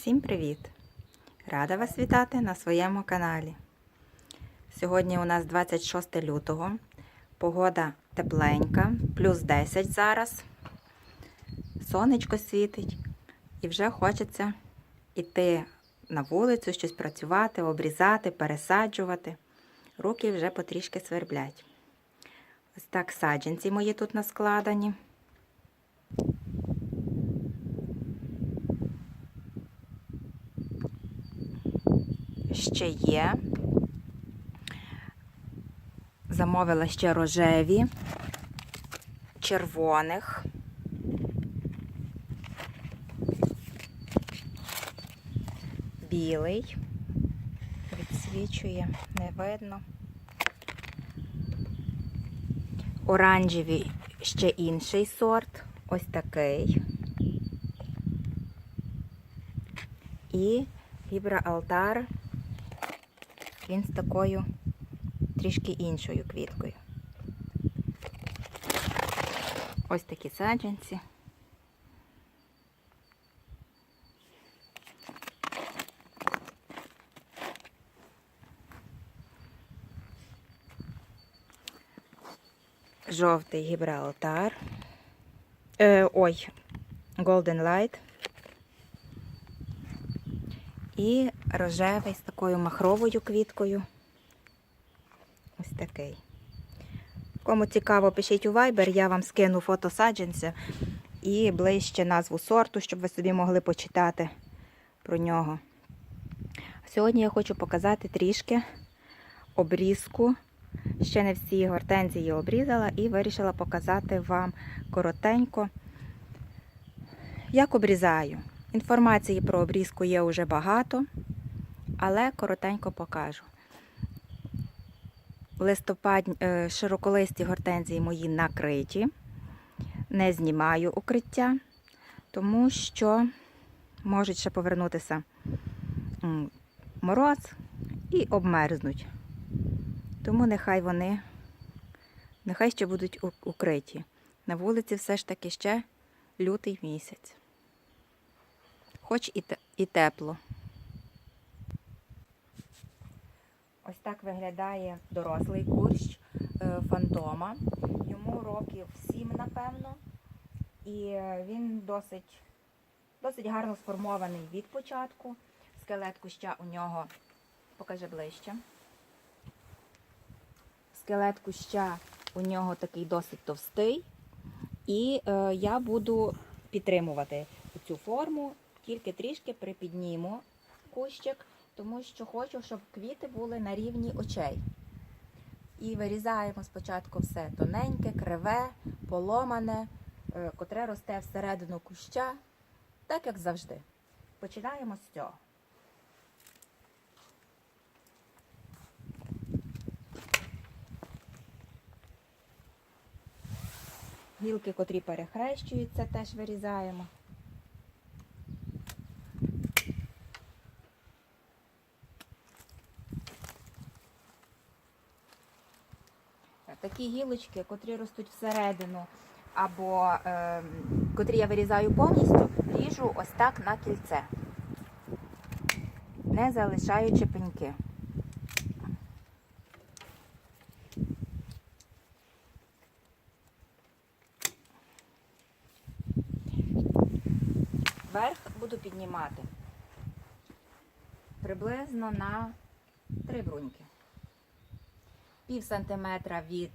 Всім привіт! Рада вас вітати на своєму каналі. Сьогодні у нас 26 лютого. Погода тепленька, плюс 10 зараз. Сонечко світить і вже хочеться йти на вулицю, щось працювати, обрізати, пересаджувати. Руки вже потрішки сверблять. Ось так саджанці мої тут наскладені. Ще є. Замовила ще рожеві, червоних. Білий. Відсвічує, не видно. Оранжевий ще інший сорт. Ось такий. І Гібраалтар він з такою трішки іншою квіткою. Ось такі саджанці. Жовтий Гібралтар. Е, ой, Golden Light. І рожевий з такою махровою квіткою. Ось такий. Кому цікаво, пишіть у Viber, я вам скину фото саджанця і ближче назву сорту, щоб ви собі могли почитати про нього. Сьогодні я хочу показати трішки обрізку. Ще не всі гортензії обрізала і вирішила показати вам коротенько, як обрізаю. Інформації про обрізку є вже багато, але коротенько покажу. Листопад е, широколисті гортензії мої накриті, не знімаю укриття, тому що можуть ще повернутися мороз і обмерзнуть. Тому нехай вони, нехай ще будуть укриті. На вулиці все ж таки ще лютий місяць хоч і тепло. Ось так виглядає дорослий курщ е, фантома. Йому років 7, напевно. І він досить досить гарно сформований від початку. Скелет куща у нього покажи ближче. Скелет куща у нього такий досить товстий. І е, я буду підтримувати цю форму тільки трішки припідніму кущик, тому що хочу, щоб квіти були на рівні очей. І вирізаємо спочатку все тоненьке, криве, поломане, е, котре росте всередину куща, так як завжди. Починаємо з цього. Гілки, котрі перехрещуються, теж вирізаємо. Такі гілочки, котрі ростуть всередину, або е, котрі я вирізаю повністю, ріжу ось так на кільце, не залишаючи пеньки. Верх буду піднімати приблизно на три бруньки пів сантиметра від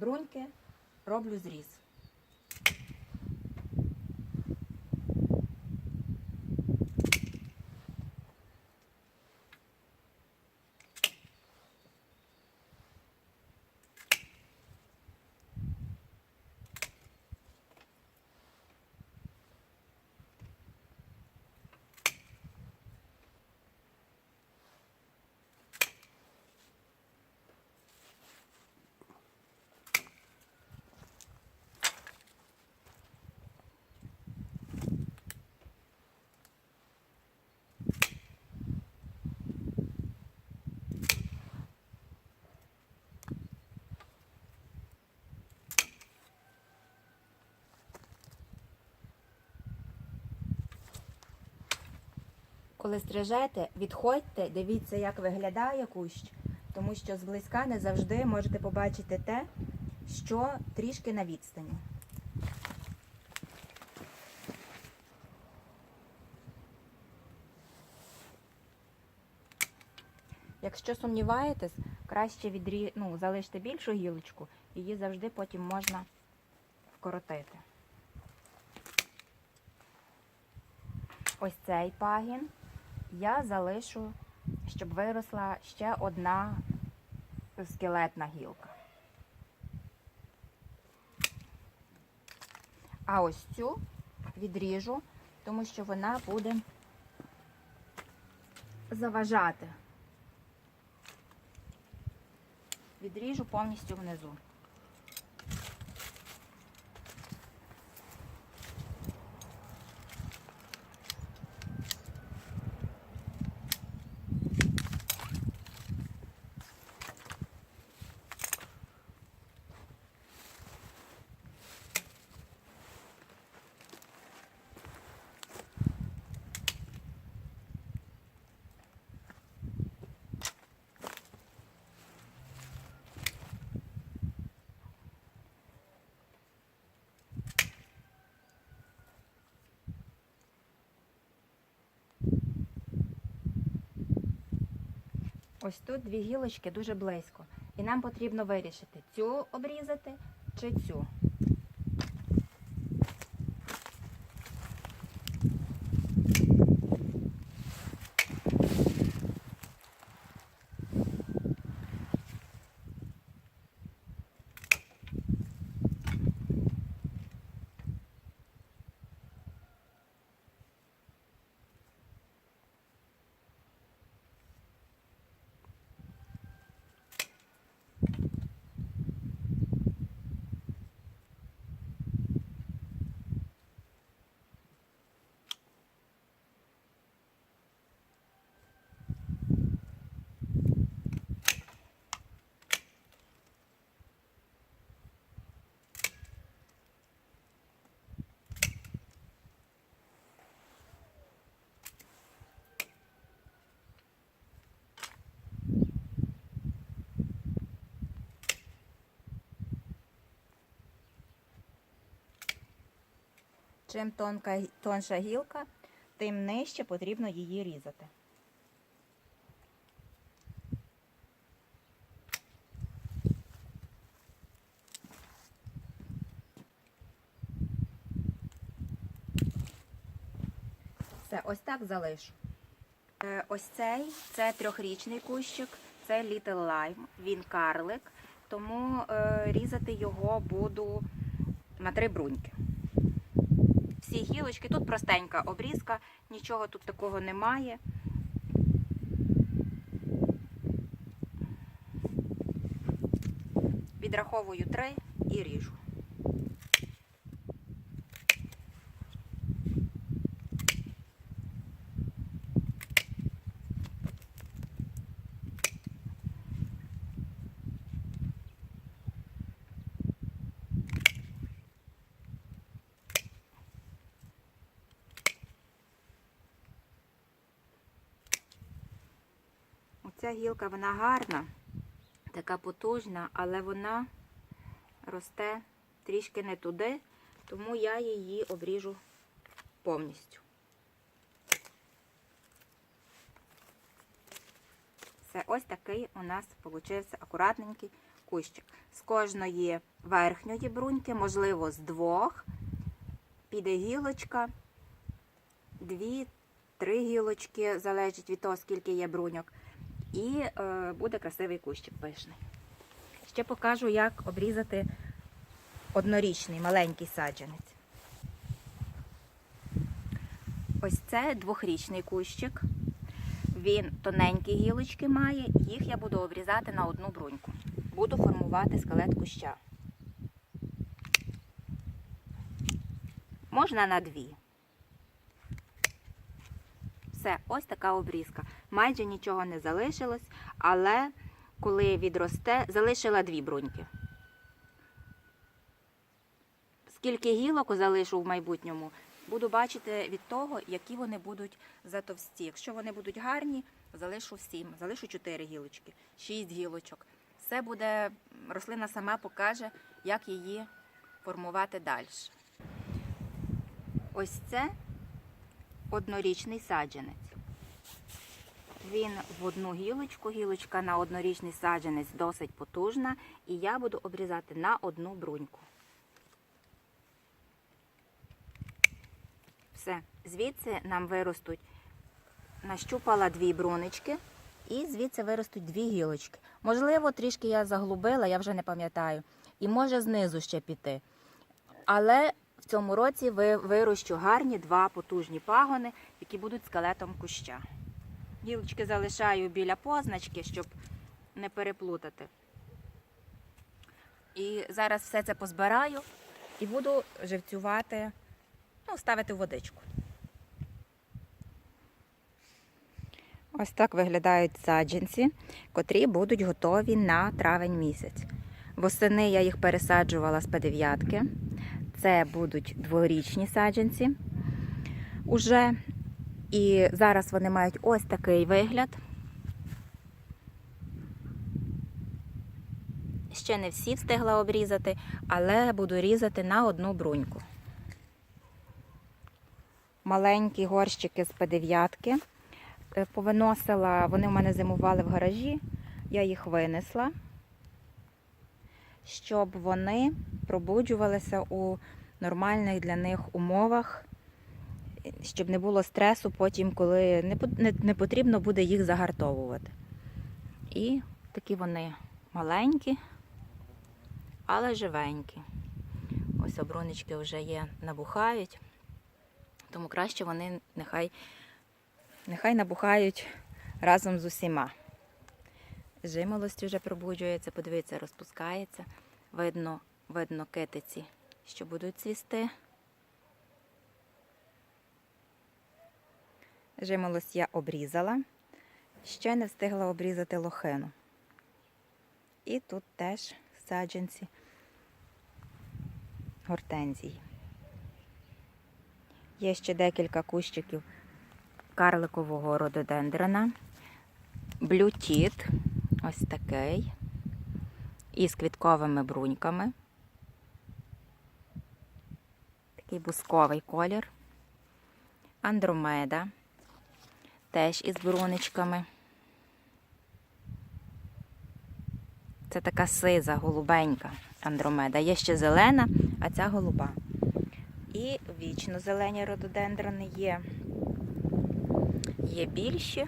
бруньки роблю зріз. Коли стрижете, відходьте, дивіться, як виглядає кущ, тому що зблизька не завжди можете побачити те, що трішки на відстані. Якщо сумніваєтесь, краще відрі... ну, залиште більшу гілочку, її завжди потім можна вкоротити. Ось цей пагін я залишу, щоб виросла ще одна скелетна гілка. А ось цю відріжу, тому що вона буде заважати. Відріжу повністю внизу. Ось тут дві гілочки дуже близько. І нам потрібно вирішити, цю обрізати чи цю. Чим тонка, тонша гілка, тим нижче потрібно її різати. Все, ось так залишу. Е, Ось цей це трьохрічний кущик, це Little Lime, він карлик, тому е, різати його буду на три бруньки. Всі гілочки, тут простенька обрізка, нічого тут такого немає. Відраховую три і ріжу. Оця гілка вона гарна, така потужна, але вона росте трішки не туди, тому я її обріжу повністю. Все, ось такий у нас получився акуратненький кущик. З кожної верхньої бруньки, можливо, з двох, піде гілочка, дві-три гілочки, залежить від того, скільки є бруньок. І е, буде красивий кущик пишний. Ще покажу, як обрізати однорічний маленький саджанець. Ось це двохрічний кущик. Він тоненькі гілочки має, їх я буду обрізати на одну бруньку. Буду формувати скелет куща. Можна на дві. Все, ось така обрізка. Майже нічого не залишилось, але коли відросте, залишила дві бруньки. Скільки гілок залишу в майбутньому, Буду бачити від того, які вони будуть затовсті. Якщо вони будуть гарні, залишу сім, залишу чотири гілочки, шість гілочок. Все буде, рослина сама покаже, як її формувати далі. Ось це однорічний саджанець. Він в одну гілочку, гілочка на однорічний саджанець досить потужна, і я буду обрізати на одну бруньку. Все, звідси нам виростуть, нащупала дві брунички, і звідси виростуть дві гілочки. Можливо, трішки я заглубила, я вже не пам'ятаю. І може знизу ще піти. Але в цьому році ви вирощу гарні два потужні пагони, які будуть скелетом куща. Гілочки залишаю біля позначки, щоб не переплутати. І зараз все це позбираю і буду живцювати, ну, ставити в водичку. Ось так виглядають саджанці, котрі будуть готові на травень місяць. Восени я їх пересаджувала з П9. Це будуть дворічні саджанці уже. І зараз вони мають ось такий вигляд. Ще не всі встигла обрізати, але буду різати на одну бруньку. Маленькі горщики з П9 е, повиносила, вони в мене зимували в гаражі, я їх винесла, щоб вони пробуджувалися у нормальних для них умовах щоб не було стресу потім, коли не, потрібно буде їх загартовувати. І такі вони маленькі, але живенькі. Ось обрунички вже є, набухають, тому краще вони нехай, нехай набухають разом з усіма. Жимолость вже пробуджується, подивіться, розпускається. Видно, видно китиці, що будуть цвісти. Жимолость я обрізала, ще не встигла обрізати лохину. І тут теж саджанці гортензії. Є ще декілька кущиків карликового рододендрона, блютіт, ось такий, із квітковими бруньками. Такий бусковий колір, андромеда теж із бруничками. Це така сиза, голубенька андромеда. Є ще зелена, а ця голуба. І вічно зелені рододендрони є. Є більші.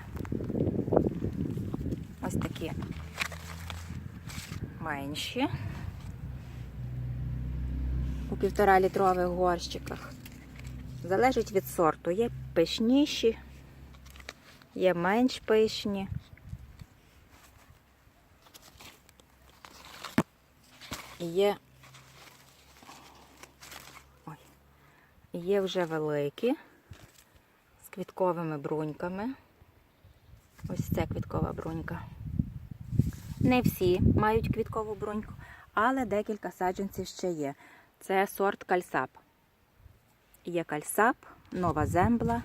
Ось такі менші. У півтора літрових горщиках. Залежить від сорту. Є пишніші, є менш пишні. Є Ой. Є вже великі з квітковими бруньками. Ось це квіткова брунька. Не всі мають квіткову бруньку, але декілька саджанців ще є. Це сорт кальсап. Є кальсап, нова зембла,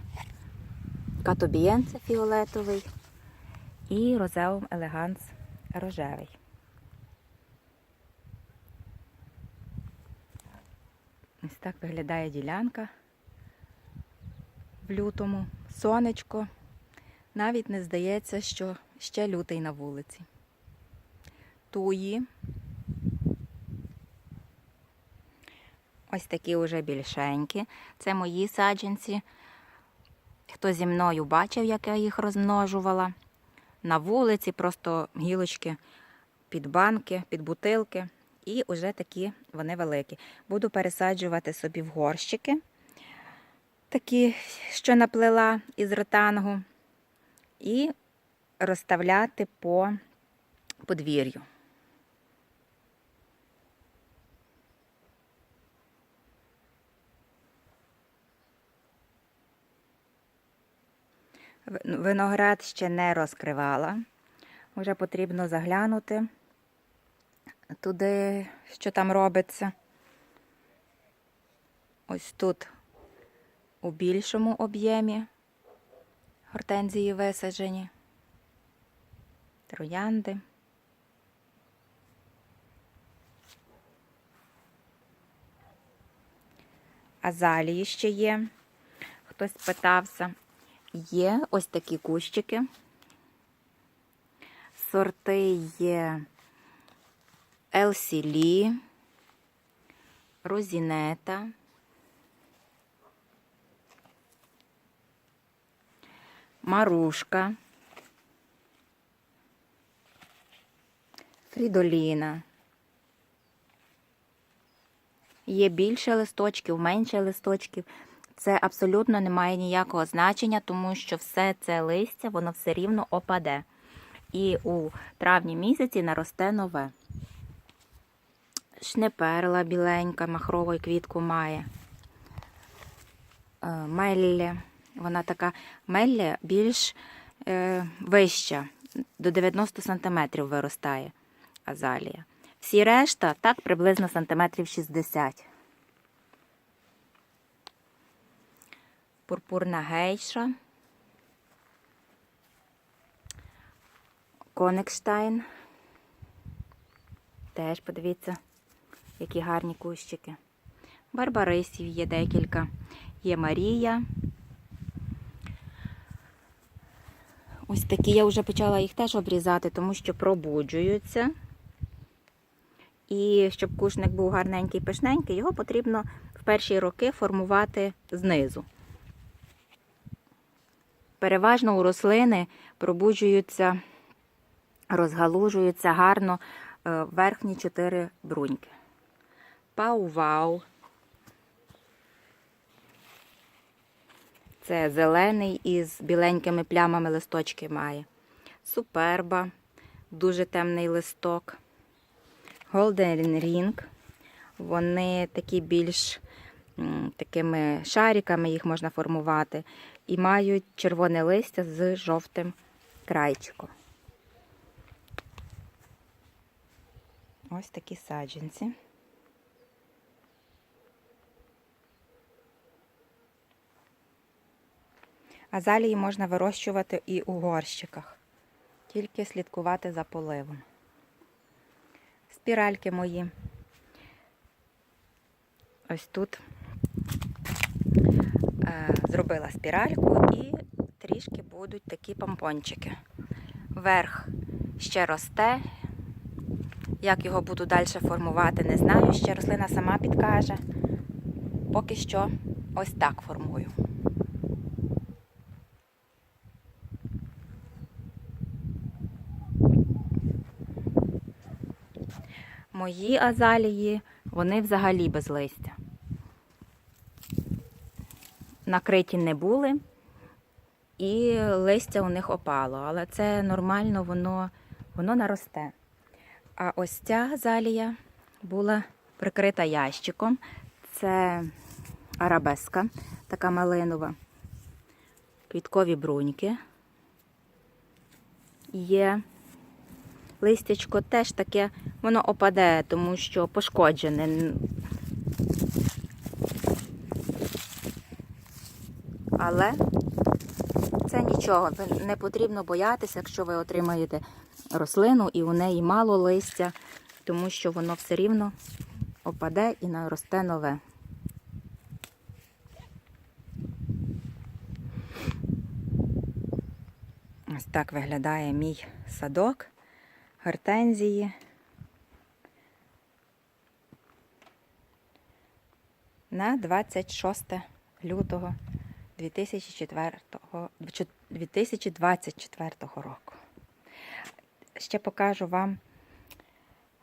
катобієнце фіолетовий і розеум елеганс рожевий. Ось так виглядає ділянка в лютому. Сонечко. Навіть не здається, що ще лютий на вулиці. Туї. Ось такі вже більшенькі. Це мої саджанці. Хто зі мною бачив, як я їх розмножувала. На вулиці просто гілочки під банки, під бутилки. І вже такі вони великі. Буду пересаджувати собі в горщики, такі, що наплела із ротангу, і розставляти по подвір'ю. Виноград ще не розкривала. Вже потрібно заглянути туди, що там робиться. Ось тут у більшому об'ємі гортензії висаджені, троянди. Азалії ще є. Хтось питався. Є ось такі кущики. Сорти є Елсі Лі, Розінета, Марушка, Фрідоліна. Є більше листочків, менше листочків. Це абсолютно не має ніякого значення, тому що все це листя, воно все рівно опаде. І у травні місяці наросте нове. Шнеперла біленька, махрову квітку має. Е, Меллі. Вона така мелля більш е, вища, до 90 см виростає азалія. Всі решта так приблизно сантиметрів 60. Пурпурна гейша. Коникштайн. Теж подивіться, які гарні кущики. Барбарисів є декілька. Є Марія. Ось такі я вже почала їх теж обрізати, тому що пробуджуються. І щоб кушник був гарненький пишненький, його потрібно в перші роки формувати знизу. Переважно у рослини пробуджуються, розгалужуються гарно е, верхні чотири бруньки. Пау-вау. Це зелений із біленькими плямами листочки має. Суперба, дуже темний листок. Golden Ring. Вони такі більш такими шариками їх можна формувати. І мають червоне листя з жовтим крайчиком. Ось такі саджанці. Азалії можна вирощувати і у горщиках, тільки слідкувати за поливом. Спіральки мої. Ось тут е, зробила спіральку і трішки будуть такі помпончики. Верх ще росте. Як його буду далі формувати, не знаю. Ще рослина сама підкаже. Поки що ось так формую. Мої азалії, вони взагалі без листя. Накриті не були, і листя у них опало, але це нормально, воно, воно наросте. А ось ця азалія була прикрита ящиком. Це арабеска, така малинова. Квіткові бруньки. Є листячко теж таке, воно опаде, тому що пошкоджене. Але це нічого, не потрібно боятися, якщо ви отримаєте рослину і у неї мало листя, тому що воно все рівно опаде і наросте нове. Ось так виглядає мій садок, гортензії. На 26 лютого 2024 року. Ще покажу вам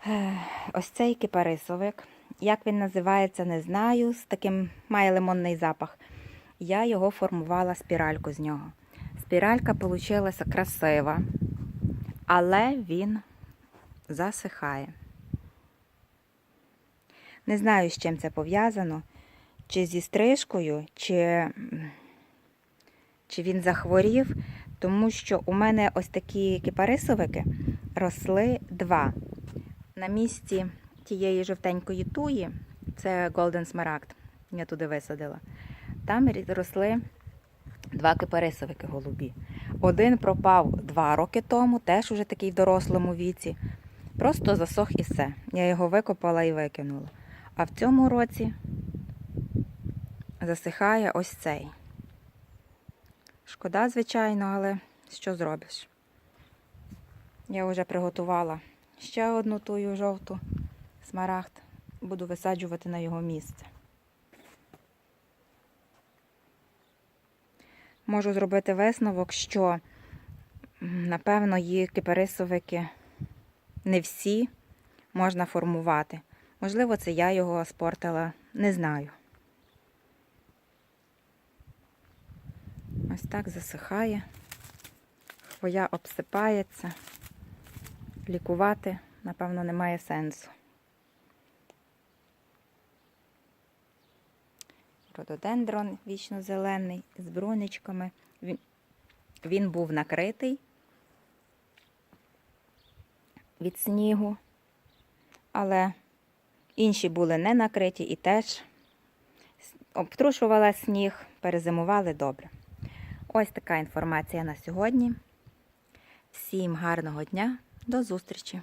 е, ось цей кипарисовик. Як він називається, не знаю. З таким має лимонний запах. Я його формувала спіральку з нього. Спіралька вийшла красива, але він засихає. Не знаю, з чим це пов'язано, чи зі стрижкою, чи, чи він захворів, тому що у мене ось такі кипарисовики росли два. На місці тієї жовтенької туї, це Golden Smaragd, я туди висадила. Там росли два кипарисовики голубі. Один пропав два роки тому, теж уже такий в дорослому віці. Просто засох і все. Я його викопала і викинула. А в цьому році засихає ось цей. Шкода, звичайно, але що зробиш? Я вже приготувала ще одну тую жовту смарагд. Буду висаджувати на його місце. Можу зробити висновок, що напевно її кипарисовики не всі можна формувати. Можливо, це я його спортила, не знаю. Ось так засихає. Хвоя обсипається. Лікувати, напевно, немає сенсу. Рододендрон вічно зелений з бруничками. Він, був накритий від снігу, але інші були не накриті і теж обтрушувала сніг, перезимували добре. Ось така інформація на сьогодні. Всім гарного дня, до зустрічі!